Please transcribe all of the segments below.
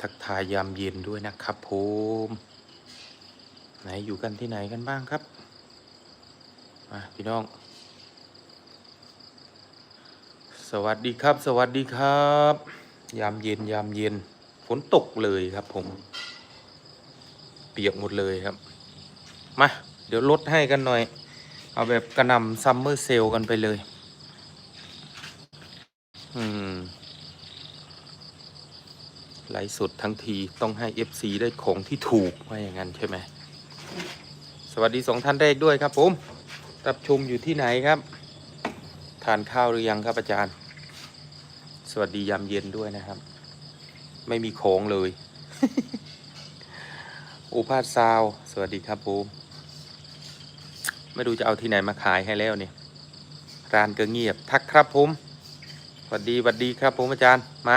ทักทายยามเย็นด้วยนะครับผมไหนอยู่กันที่ไหนกันบ้างครับมาพี่น้อง สวัสดีครับ สวัสดีครับ ยามเย็นยามเย็นฝนตกเลยครับผม เปียกหมดเลยครับ มา เดี๋ยวลดให้กันหน่อย เอาแบบกระนำซัมเมอร์เซลกันไปเลย อืม ไลฟ์ สดทั้งทีต้องให้ FC ได้ของที่ถูกว่าอย่างนั้นใช่ไหม สวัสดีสองท่านแรกด้วยครับผมรับชมอยู่ที่ไหนครับ ทานข้าวหรือยังครับอาจารย์ สวัสดียามเย็นด้วยนะครับ ไม่มีของเลย อุพาสซาว สวัสดีครับผมไม่รู้จะเอาที่ไหนมาขายให้แล้วเนี่ยร้านก็เงียบทักครับผมสวัสดีสวัสดีครับผมอาจารย์มา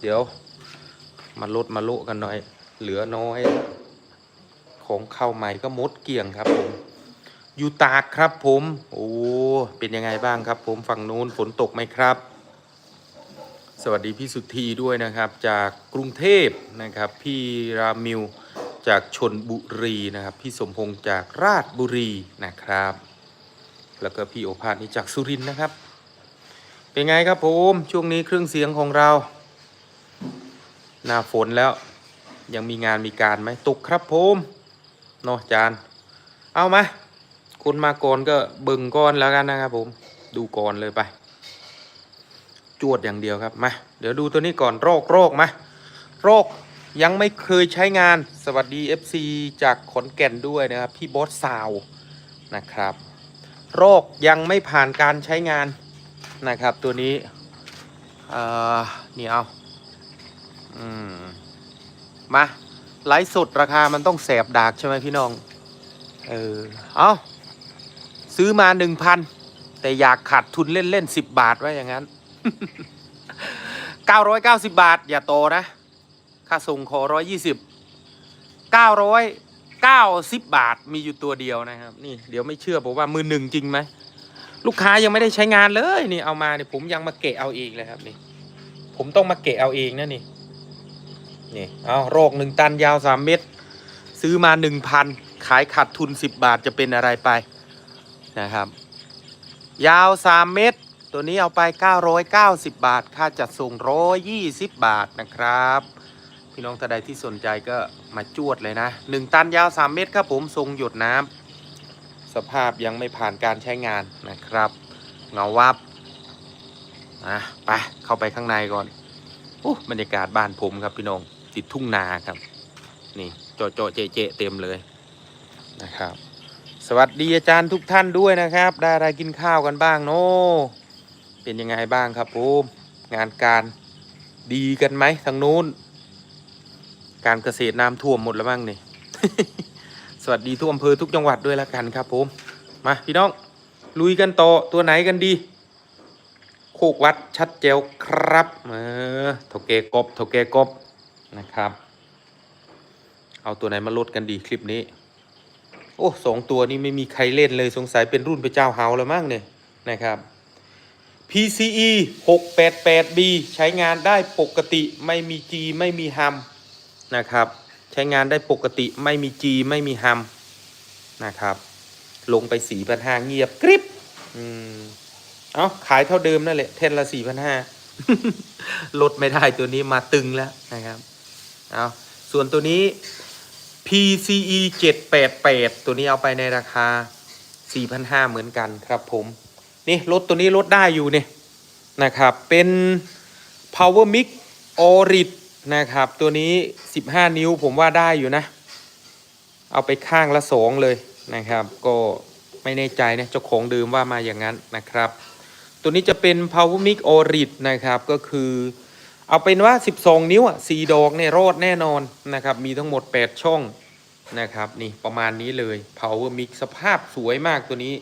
เดี๋ยว มาลดมาโลกันหน่อย เหลือน้อย ของเข้าใหม่ก็มดเกี่ยงครับผม อยู่ตากครับผม โอ้ เป็นยังไงบ้างครับ ผมฝั่งนู้นฝนตกไหมครับ สวัสดีพี่สุธีด้วยนะครับ จากกรุงเทพนะครับ พี่รามิวจากชนบุรีนะครับ พี่สมพงษ์จากราชบุรีนะครับ แล้วก็พี่โอภาสนี่จากสุรินทร์นะครับ เป็นไงครับผม ช่วงนี้เครื่องเสียงของเรา หน้าฝนแล้ว ยังมีงานมีการไหมตกครับผมเนาะจานเอามาคุณมาก่อนก็เบิ่งก่อนแล้วกันนะครับผมดูก่อนเลยไป จวดอย่างเดียวครับมาเดี๋ยวดูตัวนี้ก่อนโรคโรคมาโรคยังไม่เคยใช้งานสวัสดี FC จากขอนแก่นด้วยนะครับ พี่บอสซาวนะครับ โรคยังไม่ผ่านการใช้งานนะครับ ตัวนี้ เอ่อ นี่เอา อืมมาไลฟ์สดราคามันต้องแสบดากใช่ไหมพี่น้อง เออ เอาซื้อมาหนึ่งพันแต่อยากขาดทุนเล่นเล่นสิบบาทไว้อย่างนั้นเก้าร้อยเก้าสิบบาท อย่าโตนะ ค่าส่งขอร้อยยี่สิบเก้าร้อยเก้าสิบบาทมีอยู่ตัวเดียวนะครับ นี่เดี๋ยวไม่เชื่อผมว่ามือหนึ่งจริงไหมลูกค้ายังไม่ได้ใช้งานเลยนี่เอามาเนี่ยผมยังมาเกะเอาเองเลยครับนี่ ผมต้องมาเกะเอาเองนะนี่ นี่เอาโรคหนึ่งตันยาวสามเมตร ซื้อมาหนึ่งพันขายขาดทุนสิบบาทจะเป็นอะไรไปนะครับ ยาวสามเมตร ตัวนี้เอาไป 990 บาท ค่าจัดส่ง 120 บาทนะครับ พี่น้องท่านใดที่สนใจก็มาจวดเลยนะ 1 ตันยาว 3 เมตรครับผมทรงหยดน้ำสภาพยังไม่ผ่านการใช้งานนะครับ เงาวับอะไปเข้าไปข้างในก่อนโอ้บรรยากาศบ้านผมครับพี่น้อง ติดทุ่งนาครับ นี่โจโจเจเจเต็มเลยนะครับ สวัสดีอาจารย์ทุกท่านด้วยนะครับ ได้อะไรกินข้าวกันบ้างโนเป็นยังไงบ้างครับผมงานการดีกันไหมทางนู้น การเกษตรน้ำท่วมหมดแล้วบ้างนี่สวัสดีทุกอำเภอทุกจังหวัดด้วยแล้วกันครับผมมาพี่น้องลุยกันต่อตัวไหนกันดีโคกวัดชัดเจวครับเออโถเกกบโถเกกบ นะครับ เอาตัวไหนมาลดกันดีคลิปนี้ โอ้สองตัวนี้ไม่มีใครเล่นเลยสงสัยเป็นรุ่นพระเจ้าเฮาแล้วมั้งเนี่ยนะครับ PCE 688B ใช้งานได้ปกติไม่มี G ไม่มีฮัมนะครับ ใช้งานได้ปกติไม่มี G ไม่มีฮัมนะครับ ลงไป4 5 0 0เงียบกริบอืมเอาขายเท่าเดิมนั่นแหละเทนละสี่พันห้าลดไม่ได้ตัวนี้มาตึงแล้วนะครับ เอาส่วนตัวนี้ PCE 788 ตัวนี้เอาไปในราคา 4,500 เหมือนกันครับผม นี่รถตัวนี้ลดได้อยู่เนี่ยนะครับ เป็น Power Mix Orit นะครับ ตัวนี้ 15 นิ้วผมว่าได้อยู่นะ เอาไปข้างละสองเลยนะครับ ก็ไม่แน่ใจนะเจ้าของเดิมว่ามาอย่างนั้นนะครับ ตัวนี้จะเป็น Power Mix Orit นะครับก็คือ เอาเป็นว่า 12 นิ้วอะ4ดอกเนี่ยรอดแน่นอนนะครับ มีทั้งหมด 8 ช่องนะครับ นี่ประมาณนี้เลย Power Mix สภาพสวยมากตัวนี้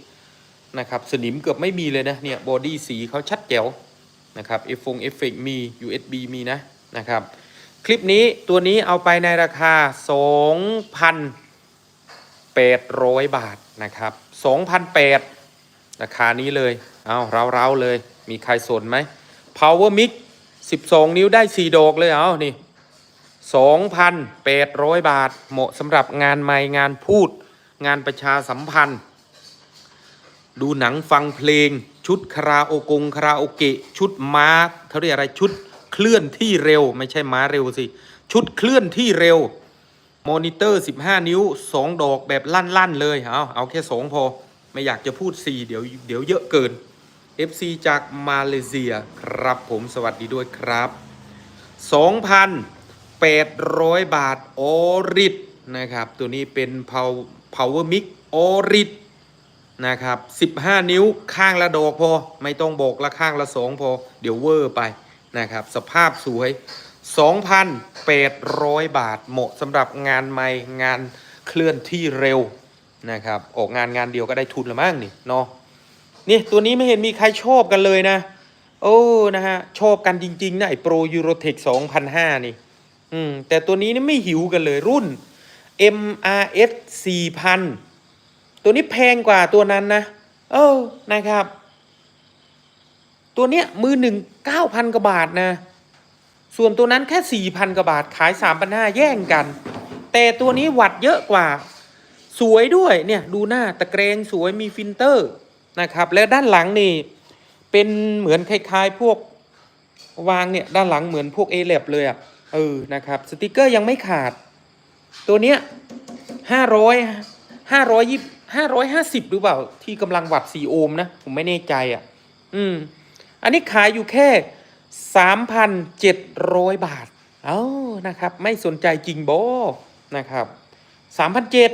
นะครับ สนิมเกือบไม่มีเลยนะ เนี่ยบอดี้สีเขาชัดแจ๋วนะครับเอฟฟงเอฟเฟกมี USB มีนะนะครับ คลิปนี้ตัวนี้เอาไปในราคา 2,800 บาทนะครับ2,800ราคานี้เลย เอาเร้าๆเลย มีใครสนไหม Power Mix 12นิ้วได้4ดอกเลยเอานี่2,800บาท เหมาะสำหรับงานไม้งานพูด งานประชาสัมพันธ์ ดูหนังฟังเพลง ชุดคาราโอกงคาราโอเกะ ชุดม้าเขาเรียกอะไรชุดเคลื่อนที่เร็ว ไม่ใช่ม้าเร็วสิ ชุดเคลื่อนที่เร็ว มอนิเตอร์ 15 นิ้ว 2 ดอกแบบลั่น ๆ เลย เอาเอาแค่ 2 พอ ไม่อยากจะพูด 4 เดี๋ยวเดี๋ยวเยอะเกิน FC จากมาเลเซียครับผมสวัสดีด้วยครับ 2,800 บาทออริดนะครับ ตัวนี้เป็น Power Mix ออริดนะครับ 15 นิ้วข้างละดอกพอ ไม่ต้องบอกละข้างละ2พอ เดี๋ยวเวอร์ไปนะครับ สภาพสวย 2,800 บาทเหมาะสำหรับงานไม้งานเคลื่อนที่เร็วนะครับ ออกงานงานเดียวก็ได้ทุนละมั้งนี่เนาะ นี่ตัวนี้ไม่เห็นมีใครชอบกันเลยนะ โอ้นะฮะชอบกันจริง ๆ นะไอ้โปรยูโรเทค2,005นี่ อืม แต่ตัวนี้นี่ไม่หิวกันเลยรุ่น MRS 4,000ตัวนี้แพงกว่าตัวนั้นนะ เออนะครับ ตัวเนี้ยมือหนึ่ง9,000กว่าบาทนะ ส่วนตัวนั้นแค่4,000กว่าบาทขาย3,500แย่งกัน แต่ตัวนี้วัดเยอะกว่า สวยด้วยเนี่ย ดูหน้าตะเกรงสวยมีฟิลเตอร์ นะครับ แล้วด้านหลังนี่เป็นเหมือนคล้ายๆพวกวางเนี่ยด้านหลังเหมือนพวก a อ a b เลยอะ่ะเออนะครับสติกเกอร์ยังไม่ขาด ตัวเนี้ยห้าร้อยห้าร้อยยี่ห้าร้อยห้าสิบหรือเปล่า ที่กำลังวัดสี่โอห์มนะ ผมไม่แน่ใจอะ่ะ อืม อันนี้ขายอยู่แค่สามพันเจ็ดร้อยบาท เอ้านะครับ ไม่สนใจจริงโบนะครับสามพันเจ็ด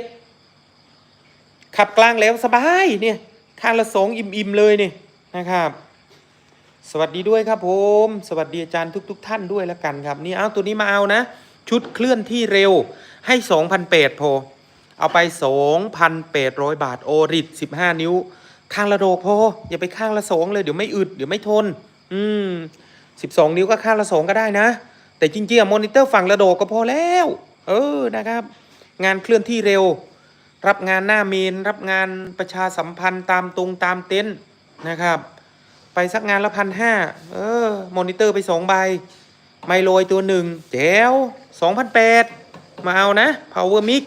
ขับกลางแล้วสบายเนี่ย ข้างละสองอิ่มๆเลยนี่นะครับ สวัสดีด้วยครับผม สวัสดีอาจารย์ทุก ๆ ท่านด้วยแล้วกันครับนี่เอาตัวนี้มาเอานะ ชุดเคลื่อนที่เร็วให้2,800พอเอาไป2,800บาทโอริด15นิ้ว ข้างละโดกพออย่าไปข้างละสองเลยเดี๋ยวไม่อึดเดี๋ยวไม่ทน อืม12นิ้วก็ข้างละสองก็ได้นะ แต่จริงๆอะมอนิเตอร์ฝั่งละโดกก็พอแล้ว เออนะครับ งานเคลื่อนที่เร็ว รับงานหน้าเมน รับงานประชาสัมพันธ์ตามตรงตามเต็นท์นะครับ ไปสักงานละพันห้าเออ มอนิเตอร์ไปสองใบ ไมโลยตัวหนึ่งแจ๋วสองพันแปดมาเอานะ power mix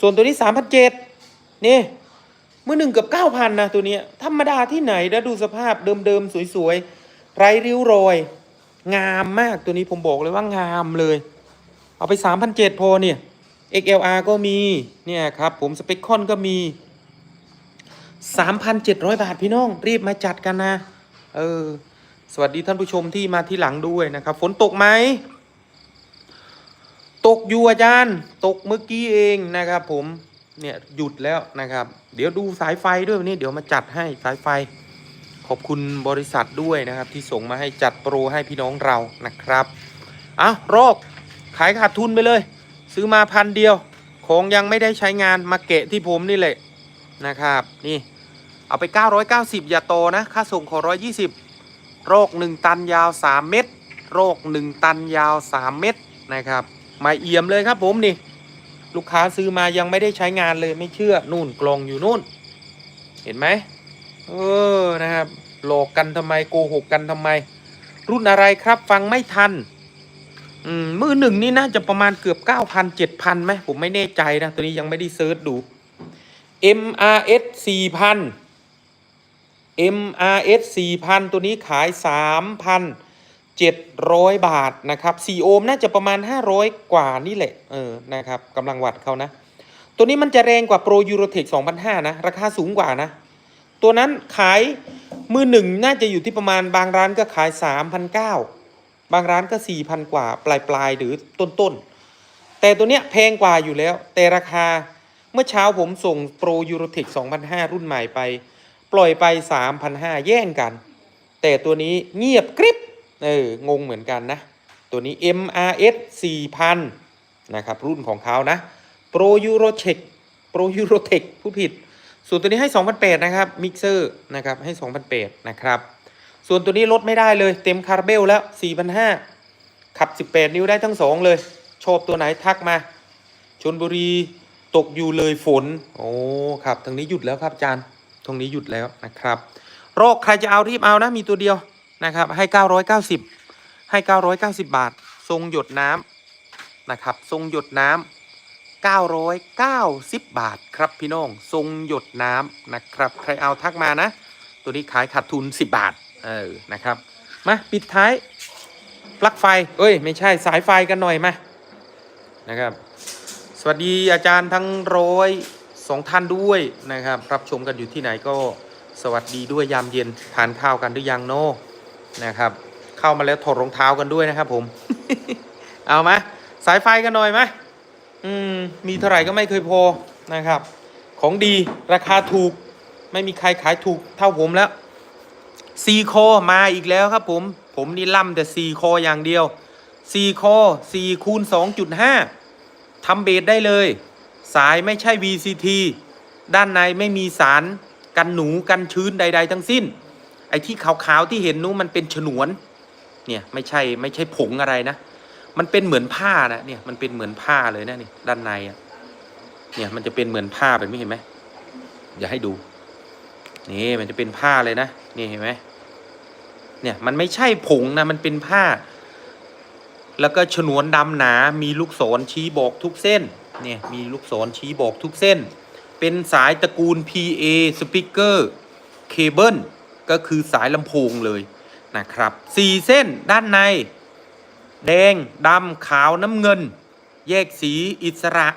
ส่วนตัวนี้สามพันเจ็ดนี่เมื่อหนึ่งเกือบเก้าพันนะตัวนี้ธรรมดาที่ไหนแล้วดูสภาพเดิมๆ สวยๆ ไร้ริ้วรอย งามมากตัวนี้ผมบอกเลยว่างามเลย เอาไปสามพันเจ็ดพอเนี่ย XLR ก็มี เนี่ยครับผมสเปคคอนก็มี 3,700 บาทพี่น้อง รีบมาจัดกันนะ เออ สวัสดีท่านผู้ชมที่มาที่หลังด้วยนะครับ ฝนตกไหม ตกอยู่อาจารย์ ตกเมื่อกี้เองนะครับผม เนี่ยหยุดแล้วนะครับ เดี๋ยวดูสายไฟด้วยวันนี้เดี๋ยวมาจัดให้สายไฟ ขอบคุณบริษัทด้วยนะครับ ที่ส่งมาให้จัดโปรให้พี่น้องเรานะครับเอารอกขายขาดทุนไปเลย ซื้อมาพันเดียว ของยังไม่ได้ใช้งานมาเกะที่ผมนี่แหละนะครับ นี่ เอาไป 990 อย่าโตนะ ค่าส่งขอ 120 โรค 1 ตันยาว 3 เม็ดโรค 1 ตันยาว 3 เม็ดนะครับมาเอี่ยมเลยครับผมนี่ ลูกค้าซื้อมายังไม่ได้ใช้งานเลยไม่เชื่อนู่นกลองอยู่นู่น เห็นไหมเออนะครับ หลอกกันทำไมโกหกกันทำไม รุ่นอะไรครับฟังไม่ทัน มือหนึ่งนี่น่าจะประมาณเกือบ9,000 7,000ไหมผมไม่แน่ใจนะ ตัวนี้ยังไม่ได้เซิร์ชดู MRS 4,000 MRS 4,000ตัวนี้ขาย3,700บาทนะครับ4โอห์มน่าจะประมาณ500กว่านี่แหละ เออ นะครับกำลังวัดเขานะ ตัวนี้มันจะแรงกว่า Pro Eurotech 2,500นะ ราคาสูงกว่านะ ตัวนั้นขายมือหนึ่งน่าจะอยู่ที่ประมาณบางร้านก็ขาย3,900 บางร้านก็4,000กว่าปลายปลายหรือต้นต้นแต่ตัวเนี้ยแพงกว่าอยู่แล้ว แต่ราคาเมื่อเช้าผมส่ง Pro Eurotech 2,500รุ่นใหม่ไป ปล่อยไป3,500แย่งกัน แต่ตัวนี้เงียบกริบเอองงเหมือนกันนะ ตัวนี้ MRS 4,000 นะครับ รุ่นของเขานะ Pro Eurotech Pro Eurotech ผู้ผิด ส่วนตัวนี้ให้2,800นะครับมิกเซอร์นะครับให้2,800นะครับ ส่วนตัวนี้ลดไม่ได้เลยเต็มคาราเบลแล้ว 4,500 ขับ 18 นิ้วได้ทั้ง 2 เลย ชอบตัวไหนทักมาชนบุรีตกอยู่เลยฝน โอ้ครับทางนี้หยุดแล้วครับอาจารย์ตรงนี้หยุดแล้วนะครับ โรคใครจะเอารีบเอานะมีตัวเดียวนะครับ ให้ 990 ให้ 990 บาท ทรงหยดน้ำนะครับ ทรงหยดน้ำ990 บาทครับพี่น้อง ทรงหยดน้ำนะครับ ใครเอาทักมานะ ตัวนี้ขายขาดทุน 10 บาท เออนะครับมาปิดท้ายปลั๊กไฟ เอ้ย ไม่ใช่สายไฟกันหน่อยมานะครับ สวัสดีอาจารย์ทั้งร้อยสองท่านด้วยนะครับ รับชมกันอยู่ที่ไหนก็สวัสดีด้วยยามเย็นทานข้าวกันหรือยังโนนะครับ เข้ามาแล้วถอดรองเท้ากันด้วยนะครับผม เอามาสายไฟกันหน่อยไหมอืมมีเท่าไหร่ก็ไม่เคยพอนะครับ ของดีราคาถูกไม่มีใครขายถูกเท่าผมแล้ว ซีโคมาอีกแล้วครับผม ผมนี่ล่ำแต่ซีโคอย่างเดียวซีโคสี่คูณสองจุดห้าทำเบสได้เลย สายไม่ใช่ VCT ด้านในไม่มีสารกันหนูกันชื้นใด ๆ ทั้งสิ้น ไอ้ที่ขาวๆที่เห็นนู้นมันเป็นฉนวน เนี่ยไม่ใช่ไม่ใช่ผงอะไรนะ มันเป็นเหมือนผ้านะเนี่ยมันเป็นเหมือนผ้าเลยนะนี่ด้านในอะ เนี่ยมันจะเป็นเหมือนผ้าแบบนี้เห็นไหมอย่าให้ดู นี่มันจะเป็นผ้าเลยนะนี่เห็นไหมเนี่ยมันไม่ใช่ผงนะมันเป็นผ้า แล้วก็ฉนวนดำหนา มีลูกศรชี้บอกทุกเส้นเนี่ยมีลูกศรชี้บอกทุกเส้น เป็นสายตระกูล PA Speaker Cable ก็คือสายลำโพงเลยนะครับสี่เส้นด้านใน แดงดำขาวน้ำเงิน แยกสีอิสระ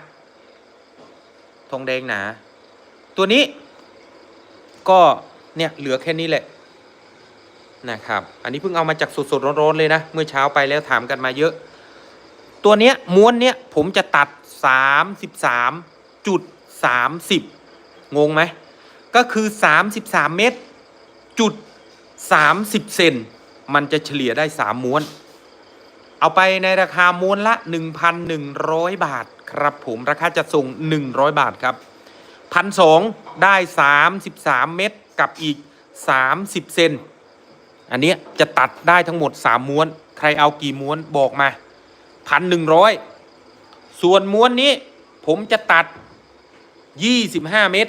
ทองแดงหนา ตัวนี้ ก็เนี่ยเหลือแค่นี้แหละนะครับ อันนี้เพิ่งเอามาจากสดๆร้อนๆเลยนะ เมื่อเช้าไปแล้วถามกันมาเยอะ ตัวเนี้ยม้วนเนี้ยผมจะตัด 33จุด30 งงไหม ก็คือ 33 เมตรจุด 30 เซนมันจะเฉลี่ยได้ 3 ม้วน เอาไปในราคาม้วนละ 1,100 บาทครับผม ราคาจะส่ง 100 บาทครับ พันสองได้33เม็ดกับอีก30เซนอันนี้จะตัดได้ทั้งหมด3ม้วน ใครเอากี่ม้วนบอกมาพันหนึ่งร้อยส่วนม้วนนี้ผมจะตัด25เม็ด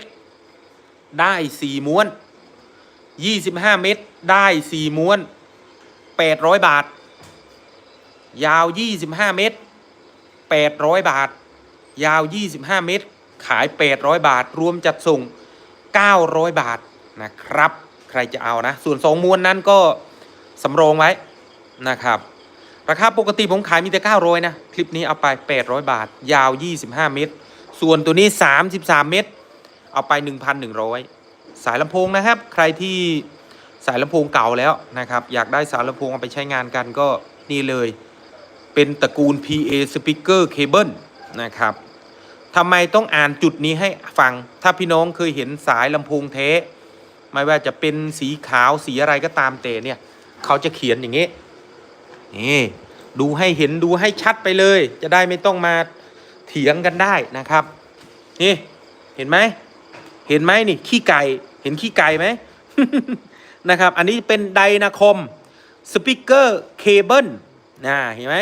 ได้4ม้วน25เม็ดได้4ม้วน800บาท ยาว25เมตร800บาท ยาว25เมตร ขาย800บาท รวมจัดส่ง 900 บาทนะครับ ใครจะเอานะ ส่วน 2ม้วนนั้นก็สำรองไว้นะครับ ราคาปกติผมขายมีแต่900นะ คลิปนี้เอาไป 800 บาท ยาว 25 เมตร ส่วนตัวนี้ 33 เมตร เอาไป 1,100 สายลำโพงนะครับ ใครที่สายลำโพงเก่าแล้วนะครับ อยากได้สายลำโพงเอาไปใช้งานกันก็นี่เลย เป็นตระกูล PA Speaker Cable นะครับ ทำไมต้องอ่านจุดนี้ให้ฟัง ถ้าพี่น้องเคยเห็นสายลำโพงเทสไม่ว่าจะเป็นสีขาวสีอะไรก็ตามแต่เนี่ยเขาจะเขียนอย่างนี้นี่ดูให้เห็นดูให้ชัดไปเลย จะได้ไม่ต้องมาเถียงกันได้นะครับ นี่เห็นไหมเห็นไหมนี่ขี้ไก่เห็นขี้ไก่ไหมนะครับ อันนี้เป็นไดนาคมสปีกเกอร์เคเบิลนะเห็นไหม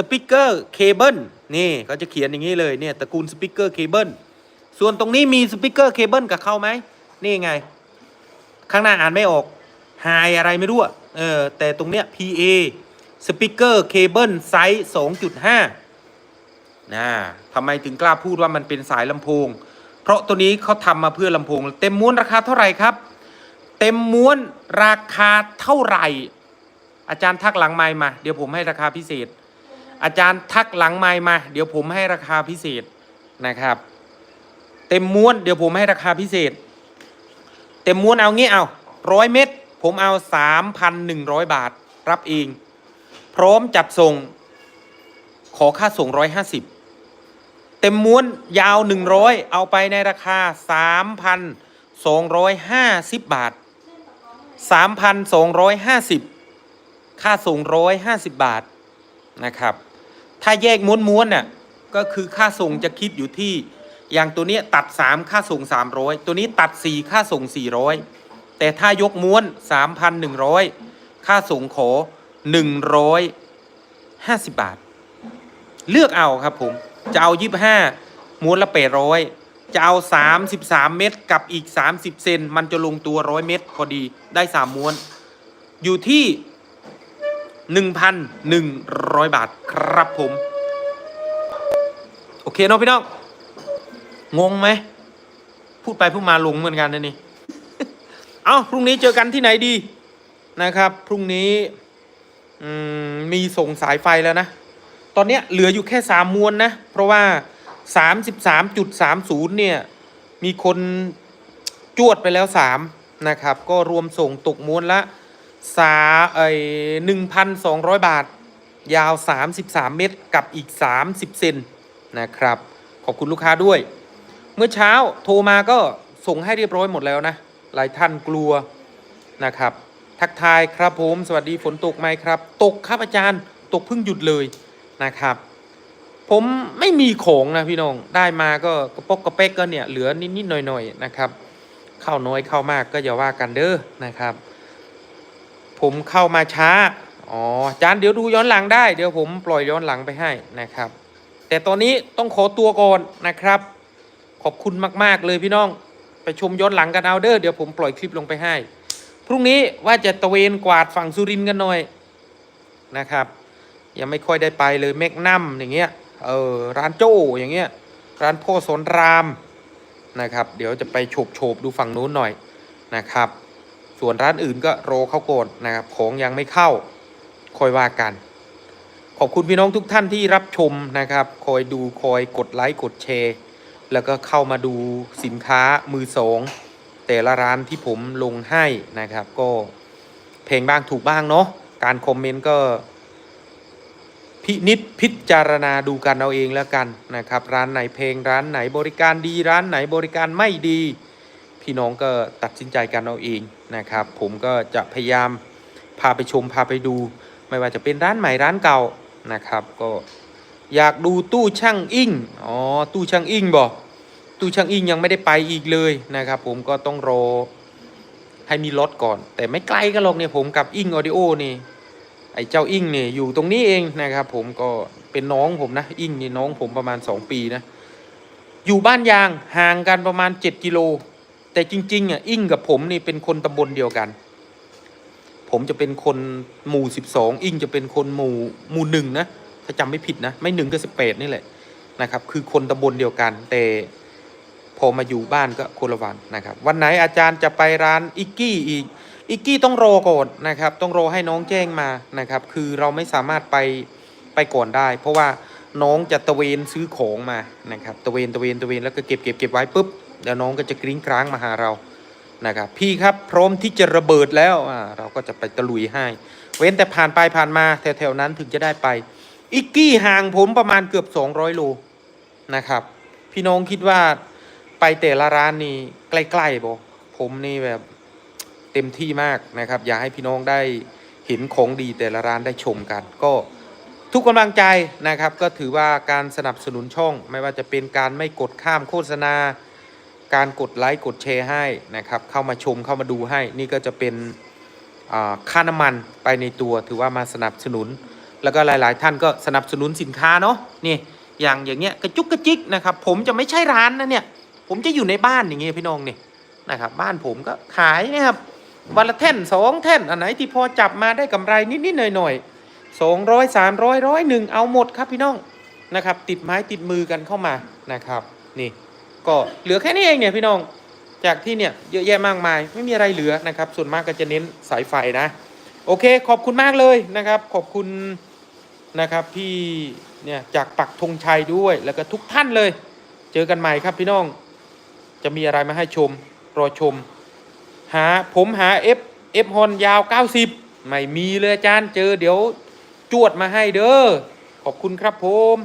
สปีกเกอร์เคเบิลนี่เขาจะเขียนอย่างนี้เลยเนี่ยตระกูลสปีกเกอร์เคเบิลส่วนตรงนี้มีสปีกเกอร์เคเบิลกับเข้าไหมนี่ไง ข้างหน้าอ่านไม่ออกไฮอะไรไม่รู้เออแต่ตรงเนี้ย PA สปีกเกอร์เคเบิลไซส์2.5นะทำไมถึงกล้าพูดว่ามันเป็นสายลำโพง เพราะตัวนี้เขาทำมาเพื่อลำโพง เต็มม้วนราคาเท่าไหร่ครับ เต็มม้วนราคาเท่าไหร่ อาจารย์ทักหลังไมค์มา เดี๋ยวผมให้ราคาพิเศษ อาจารย์ทักหลังไมค์มา เดี๋ยวผมให้ราคาพิเศษนะครับ เต็มม้วนเดี๋ยวผมให้ราคาพิเศษ เต็มม้วนเอางี้เอาร้อยเม็ดผมเอาสามพันหนึ่งร้อยบาทรับเอง พร้อมจัดส่ง ขอค่าส่งร้อยห้าสิบเต็มม้วนยาวหนึ่งร้อยเอาไปในราคาสามพันสองร้อยห้าสิบบาทสามพันสองร้อยห้าสิบค่าส่งร้อยห้าสิบบาทนะครับ ถ้าแยกม้วนๆน่ะก็คือค่าส่งจะคิดอยู่ที่ อย่างตัวนี้ตัด 3 ค่าส่ง 300 ตัวนี้ตัด 4 ค่าส่ง 400 แต่ถ้ายกม้วน 3,100 ค่าส่งขอ 150 บาท เลือกเอาครับผม จะเอา 25 ม้วนละ 800 จะเอา 33 เม็ดกับอีก 30 เซนมันจะลงตัว 100 เม็ดพอดีได้ 3 ม้วน อยู่ที่ 1,100 บาทครับผม โอเคเนาะพี่น้อง งงไหม พูดไปพูดมาลงเหมือนกันนะนี่ เอาพรุ่งนี้เจอกันที่ไหนดีนะครับ พรุ่งนี้มีส่งสายไฟแล้วนะ ตอนนี้เหลืออยู่แค่สามมวนนะ เพราะว่าสามสิบสามจุดสามศูนย์เนี่ย มีคนจวดไปแล้วสามนะครับ ก็รวมส่งตกมวนละ สาเอหนึ่งพันสองร้อยบาท ยาว 33 เมตรกับอีก 30 เซนนะครับ ขอบคุณลูกค้าด้วย เมื่อเช้าโทรมาก็ส่งให้เรียบร้อยหมดแล้วนะ หลายท่านกลัวนะครับ ทักทายครับผม สวัสดีฝนตกไหมครับ ตกครับอาจารย์ ตกเพิ่งหยุดเลยนะครับ ผมไม่มีของนะพี่น้อง ได้มาก็กระปกกระเป๊กก็เนี่ยเหลือนิดๆหน่อยๆนะครับ เข้าน้อยเข้ามากก็อย่าว่ากันเด้อนะครับ ผมเข้ามาช้า อ๋อจารย์เดี๋ยวดูย้อนหลังได้ เดี๋ยวผมปล่อยย้อนหลังไปให้นะครับ แต่ตอนนี้ต้องขอตัวก่อนนะครับ ขอบคุณมาก ๆ เลยพี่น้อง ไปชมย้อนหลังกันเอาเด้อ เดี๋ยวผมปล่อยคลิปลงไปให้ พรุ่งนี้ว่าจะตะเวนกวาดฝั่งสุรินทร์กันหน่อยนะครับ ยังไม่ค่อยได้ไปเลยแมกนัมอย่างเงี้ย เออร้านโจ้อย่างเงี้ย ร้านพ่อสนรามนะครับ เดี๋ยวจะไปโฉบโฉบดูฝั่งนู้นหน่อยนะครับ ส่วนร้านอื่นก็โรเข้าก่อนนะครับของยังไม่เข้าคอยว่ากัน ขอบคุณพี่น้องทุกท่านที่รับชมนะครับ คอยดูคอยกดไลค์กดแชร์ แล้วก็เข้ามาดูสินค้ามือสองแต่ละร้านที่ผมลงให้นะครับ ก็เพลงบ้างถูกบ้างเนาะการคอมเมนต์ก็พินิษพิจารณาดูกันเอาเองแล้วกันนะครับ ร้านไหนเพลงร้านไหนบริการดีร้านไหนบริการไม่ดี พี่น้องก็ตัดสินใจกันเอาเองนะครับ ผมก็จะพยายามพาไปชมพาไปดู ไม่ว่าจะเป็นร้านใหม่ร้านเก่านะครับ ก็อยากดูตู้ช่างอิงอ๋อตู้ช่างอิงบอกตู้ช่างอิงยังไม่ได้ไปอีกเลยนะครับ ผมก็ต้องรอให้มีรถก่อน แต่ไม่ไกลกันหรอกเนี่ยผมกับอิงออดิโอนี่ไอ้เจ้าอิงเนี่ยอยู่ตรงนี้เองนะครับ ผมก็เป็นน้องผมนะอิงนี่น้องผมประมาณ 2 ปีนะอยู่บ้านยางห่างกันประมาณ 7 กิโล แต่จริงๆอะอิงกับผมนี่เป็นคนตำบลเดียวกัน ผมจะเป็นคนหมู่12อิงจะเป็นคนหมู่หมู่หนึ่งนะถ้าจำไม่ผิดนะ ไม่หนึ่งก็สิบแปดนี่แหละนะครับ คือคนตำบลเดียวกัน แต่พอมาอยู่บ้านก็คนละวันนะครับ วันไหนอาจารย์จะไปร้านอิกกี้อีกอิกกี้ต้องรอก่อนนะครับ ต้องรอให้น้องแจ้งมานะครับ คือเราไม่สามารถไปไปก่อนได้ เพราะว่าน้องจะตะเวนซื้อของมานะครับ ตะเวนตะเวนตะเวนแล้วก็เก็บเก็บเก็บไว้ปุ๊บ เดี๋ยวน้องก็จะกริ้งกร้างมาหาเรานะครับพี่ครับพร้อมที่จะระเบิดแล้วเราก็จะไปตะลุยให้ เว้นแต่ผ่านไปผ่านมาแถวๆนั้นถึงจะได้ไปอิกกี้ห่างผมประมาณเกือบ 200 โลนะครับ พี่น้องคิดว่าไปแต่ละร้านนี่ใกล้ๆบ่ผมนี่แบบเต็มที่มากนะครับ อยากให้พี่น้องได้เห็นของดีแต่ละร้านได้ชมกัน ก็ทุกกำลังใจนะครับ ก็ถือว่าการสนับสนุนช่อง ไม่ว่าจะเป็นการไม่กดข้ามโฆษณา การกดไลค์กดแชร์ให้นะครับ เข้ามาชมเข้ามาดูให้ นี่ก็จะเป็นค่าน้ำมันไปในตัวถือว่ามาสนับสนุน แล้วก็หลาย ๆ ท่านก็สนับสนุนสินค้าเนาะนี่อย่างอย่างเงี้ยกระจุกกระจิกนะครับ ผมจะไม่ใช่ร้านนะเนี่ย ผมจะอยู่ในบ้านอย่างเงี้ยพี่น้องนี่นะครับ บ้านผมก็ขายนะครับวันละแท่นสองแท่นอันไหนที่พอจับมาได้กำไรนิด ๆ หน่อยๆสองร้อยสามร้อยร้อยหนึ่งเอาหมดครับพี่น้องนะครับ ติดไม้ติดมือกันเข้ามานะครับ นี่ ก็เหลือแค่นี้เองเนี่ยพี่น้องจากที่เนี่ยเยอะแยะมากมาย ไม่มีอะไรเหลือนะครับ ส่วนมากก็จะเน้นสายไฟนะ โอเค ขอบคุณมากเลยนะครับ ขอบคุณนะครับพี่เนี่ยจากปักธงชัยด้วยแล้วก็ทุกท่านเลย เจอกันใหม่ครับพี่น้อง จะมีอะไรมาให้ชม รอชม หาผมหา F F ฮอนยาว 90 ไม่มีเลยอาจารย์เจอเดี๋ยวจวดมาให้เด้อขอบคุณครับผม